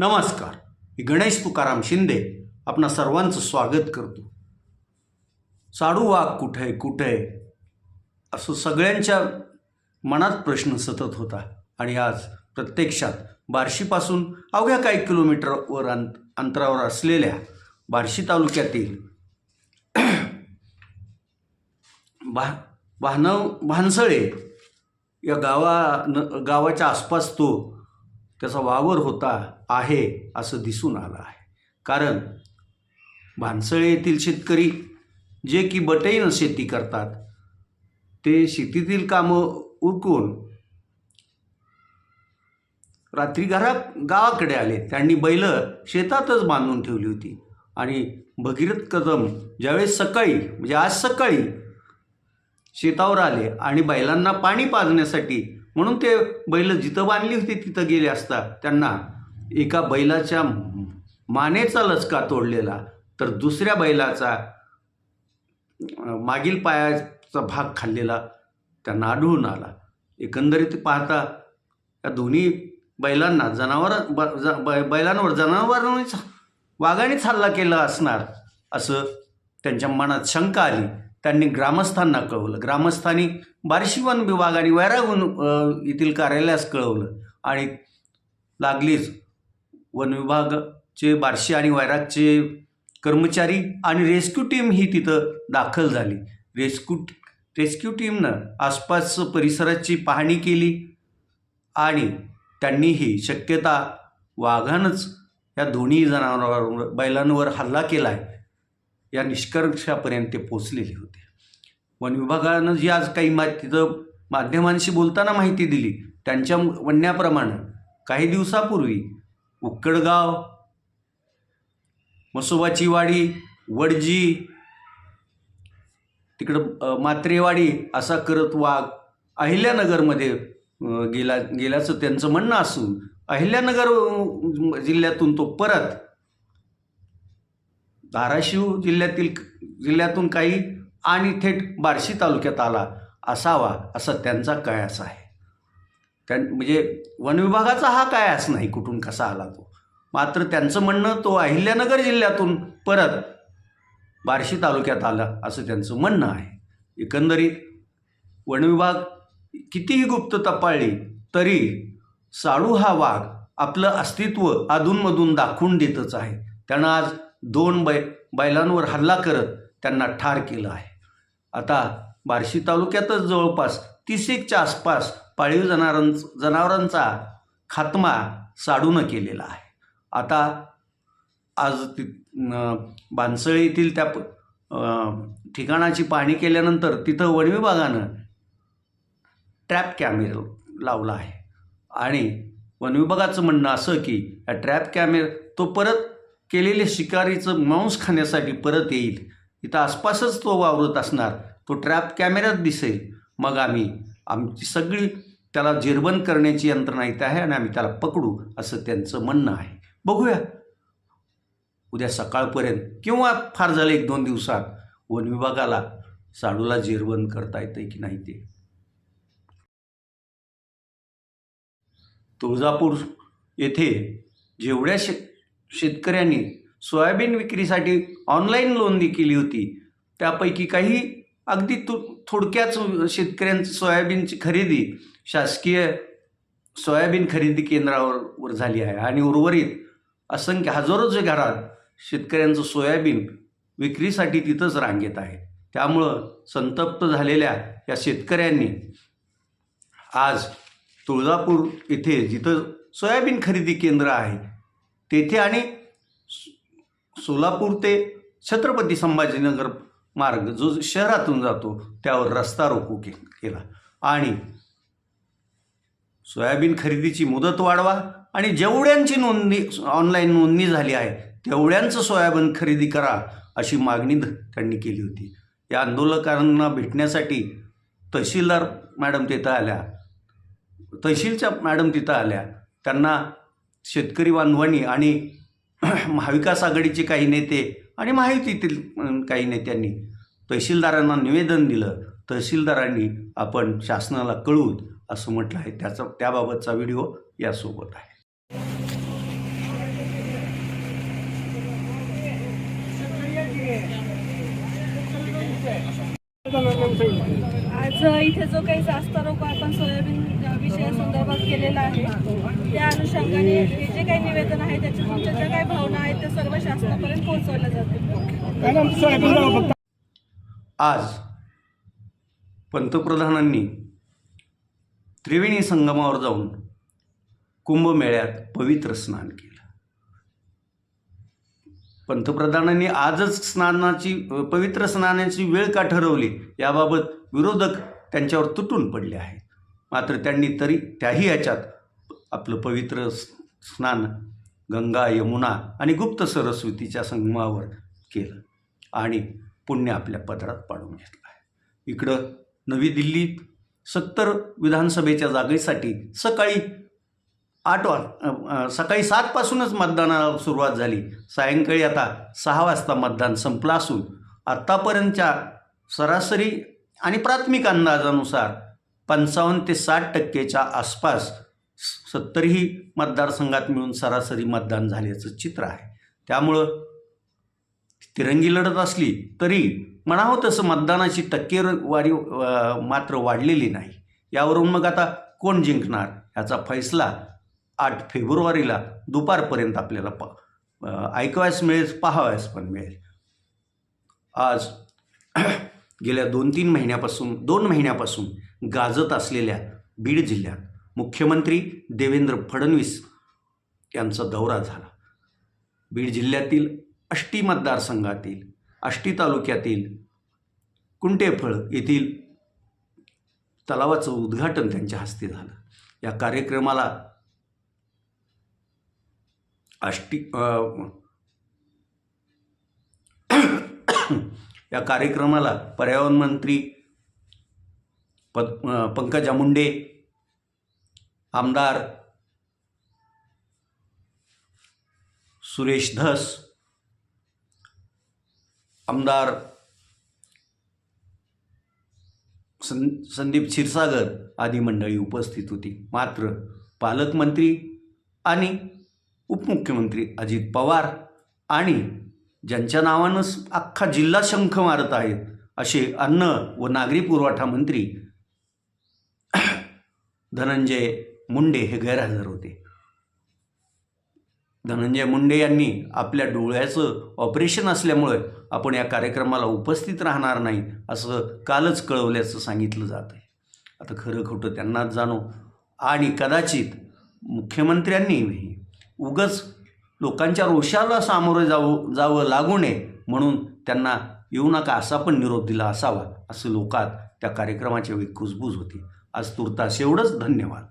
नमस्कार. मी गणेश तुकाराम शिंदे आपणा सर्वांचं स्वागत करतो. साडू वाघ कुठे आहे कुठे? आहे असं सगळ्यांच्या मनात प्रश्न सतत होता आणि आज प्रत्यक्षात बार्शीपासून अवघ्या काही किलोमीटरवर अंत अंतरावर असलेल्या बार्शी तालुक्यातील भा भानव भानसळे या गावा न गावाच्या आसपास तो त्याचा वावर होता. आहे असं दिसून आलं आहे. कारण भानसळे येथील शेतकरी जे की बटईनं शेती करतात ते शेतीतील कामं उरकून रात्री घरा गावाकडे आले. त्यांनी बैल शेतातच बांधून ठेवली होती. आणि भगीरथ कदम ज्यावेळेस सकाळी म्हणजे आज सकाळी शेतावर आले आणि बैलांना पाणी पाजण्यासाठी म्हणून ते बैल जिथं बांधली होती तिथं गेले असता त्यांना एका बैलाच्या मानेचा लचका तोडलेला तर दुसऱ्या बैलाचा मागील पायाचा भाग खाल्लेला त्यांना आढळून आला. एकंदरीत पाहता या दोन्ही बैलांना जनावर ब ज बैलांवर जनावरांनीच वाघानेच हल्ला केला असणार असं त्यांच्या मनात शंका आली. त्यांनी ग्रामस्थांना कळवलं. ग्रामस्थांनी बार्शी वन विभाग आणि वैरागून येथील कार्यालयास कळवलं आणि लागलीच वनविभागाचे बार्शी आणि वैरागचे कर्मचारी आणि रेस्क्यू टीम ही तिथं दाखल झाली. रेस्क्यू रेस्क्यू टीमनं आसपास परिसराची पाहणी केली आणि त्यांनी ही शक्यता वाघानंच या दोन्ही जनावरांवर बैलांवर हल्ला केला आहे या निष्कर्षापर्यंत ते पोचलेले होते. वन विभागानं जी आज काही मा तिथं माध्यमांशी बोलताना माहिती दिली त्यांच्या म्हणण्याप्रमाणे काही दिवसापूर्वी उक्कडगाव मसोबाची वाडी वडजी तिकडं मात्रेवाडी असा करत वाघ अहिल्यानगरमध्ये गेला गेल्याचं त्यांचं म्हणणं असून अहिल्यानगर जिल्ह्यातून तो परत धाराशिव जिल्ह्यातील जिल्ह्यातून काही आणि थेट बार्शी तालुक्यात आला असावा असा त्यांचा कयास आहे. त्यां म्हणजे वनविभागाचा हा काय असं नाही कुठून कसा आला तो? मात्र त्यांचं म्हणणं तो अहिल्यानगर जिल्ह्यातून परत बार्शी तालुक्यात आला असं त्यांचं म्हणणं आहे. एकंदरीत वनविभाग कितीही गुप्त तपाळली तरी साडू हा वाघ आपलं अस्तित्व अधूनमधून दाखवून देतच आहे. त्यानं आज दोन बै बैलांवर हल्ला करत त्यांना ठार केलं आहे. आता बार्शी तालुक्यातच जवळपास तीस एकच्या आसपास पाळीव जनावरां जनावरांचा खात्मा साडूनं केलेला आहे. आता आज ति बांसळे येथील त्या ठिकाणाची पाहणी केल्यानंतर तिथं वन विभागानं ट्रॅप कॅमेरा लावला आहे. आणि वन विभागाचं म्हणणं असं की या ट्रॅप कॅमेरा तो परत केलेले शिकारीचं मांस खाण्यासाठी परत येईल. इथं आसपासच तो वावरत असणार. तो ट्रॅप कॅमेऱ्यात दिसेल. मग आम्ही आमची सगळी त्याला जेरबंद करण्याची यंत्रणा इथं आहे आणि आम्ही त्याला पकडू असं त्यांचं म्हणणं आहे. बघूया. उद्या सकाळपर्यंत किंवा फार झालं एक दोन दिवसात वन विभागाला साडूला जेरबंद करता येतं की नाही ते. तुळजापूर येथे जेवढ्या शे शेतकऱ्यांनी सोयाबीन विक्रीसाठी ऑनलाईन नोंदणी केली होती त्यापैकी काही अगदी तु थोडक्याच शेतकऱ्यांची सोयाबीनची खरेदी शासकीय सोयाबीन खरेदी केंद्रावर वर झाली आहे आणि उर्वरित असंख्य हजारोच्या घरात शेतकऱ्यांचं सोयाबीन विक्रीसाठी तिथंच रांगेत आहे. त्यामुळं संतप्त झालेल्या या शेतकऱ्यांनी आज तुळजापूर येथे जिथं सोयाबीन खरेदी केंद्र आहे तेथे आणि सोलापूर ते छत्रपती संभाजीनगर मार्ग जो शहरातून जातो त्यावर रस्ता रोको के केला. आणि सोयाबीन खरेदीची मुदत वाढवा आणि जेवढ्यांची नोंदणी ऑनलाईन नोंदणी झाली आहे तेवढ्यांचं सोयाबीन खरेदी करा अशी मागणी ध- त्यांनी केली होती. या आंदोलकांना भेटण्यासाठी तहसीलदार मॅडम तिथं आल्या. तहसीलच्या मॅडम तिथं आल्या. त्यांना शेतकरी बांधवांनी आणि महाविकास आघाडीचे काही नेते आणि महायुतीतील काही नेत्यांनी तहसीलदारांना निवेदन दिलं. तहसीलदारांनी आपण शासनाला कळवूत असं म्हटलं आहे. त्याचा त्याबाबतचा व्हिडिओ यासोबत आहे. आज इथे जो काही जास्त रोग आपण सोयाबीन विषयासंदर्भात केलेला आहे त्या अनुषंगाने हे जे काही निवेदन आहे त्याच्या तुमच्या ज्या काही भावना आहेत त्या सर्व शासनापर्यंत पोहोचवल्या जातील. आज पंतप्रधानांनी त्रिवेणी संगमावर जाऊन कुंभमेळ्यात पवित्र स्नान केलं. पंतप्रधानांनी आजच स्नानाची पवित्र स्नानाची वेळ का ठरवली? याबाबत विरोधक त्यांच्यावर तुटून पडले आहेत. मात्र त्यांनी तरी त्याही याच्यात आपलं पवित्र स्नान गंगा यमुना आणि गुप्त सरस्वतीच्या संगमावर केलं आणि पुण्य आपल्या पदरात पाडून घेतलं आहे. इकडं नवी दिल्लीत सत्तर विधानसभेच्या जागेसाठी सकाळी आठ वाज सकाळी सातपासूनच मतदानाला सुरुवात झाली. सायंकाळी आता सहा वाजता मतदान संपलं असून आत्तापर्यंतच्या सरासरी आणि प्राथमिक अंदाजानुसार पंचावन्न ते साठ टक्केच्या आसपास सत्तरही मतदारसंघात मिळून सरासरी मतदान झाल्याचं चित्र आहे. त्यामुळं तिरंगी लढत असली तरी म्हणावं तसं मतदानाची टक्केवारी मात्र वाढलेली नाही. यावरून मग आता कोण जिंकणार याचा फैसला आठ फेब्रुवारीला दुपारपर्यंत आपल्याला प ऐकवायस मिळेल पाहावयास पण मिळेल. आज गेल्या दोन तीन महिन्यापासून दोन महिन्यापासून गाजत असलेल्या बीड जिल्ह्यात मुख्यमंत्री देवेंद्र फडणवीस यांचा दौरा झाला. बीड जिल्ह्यातील अष्टी मतदारसंघातील आष्टी तालुक्यातील कुंटेफळ येथील तलावाचं उद्घाटन त्यांच्या हस्ते झालं. या कार्यक्रमाला आष्टी या कार्यक्रमाला पर्यावरण मंत्री प पंकजा मुंडे आमदार सुरेश धस आमदार सं संदीप क्षीरसागर आदी मंडळी उपस्थित होती. मात्र पालकमंत्री आणि उपमुख्यमंत्री अजित पवार आणि ज्यांच्या नावानं अख्खा जिल्हा शंख मारत आहेत असे अन्न व नागरी पुरवठा मंत्री धनंजय मुंडे हे गैरहजर होते. धनंजय मुंडे यांनी आपल्या डोळ्याचं ऑपरेशन असल्यामुळे आपण या कार्यक्रमाला उपस्थित राहणार नाही असं कालच कळवल्याचं सांगितलं जात आहे आता खरं खोटं त्यांनाच जाणो. आणि कदाचित मुख्यमंत्र्यांनी उगच लोकांच्या रोषाला सामोरे जावं जावं लागू नये म्हणून त्यांना येऊ नका असा पण निरोप दिला असावा असं लोकात त्या कार्यक्रमाच्या वेळी कुजबूज होती. आज तुर्तास एवढंच. धन्यवाद.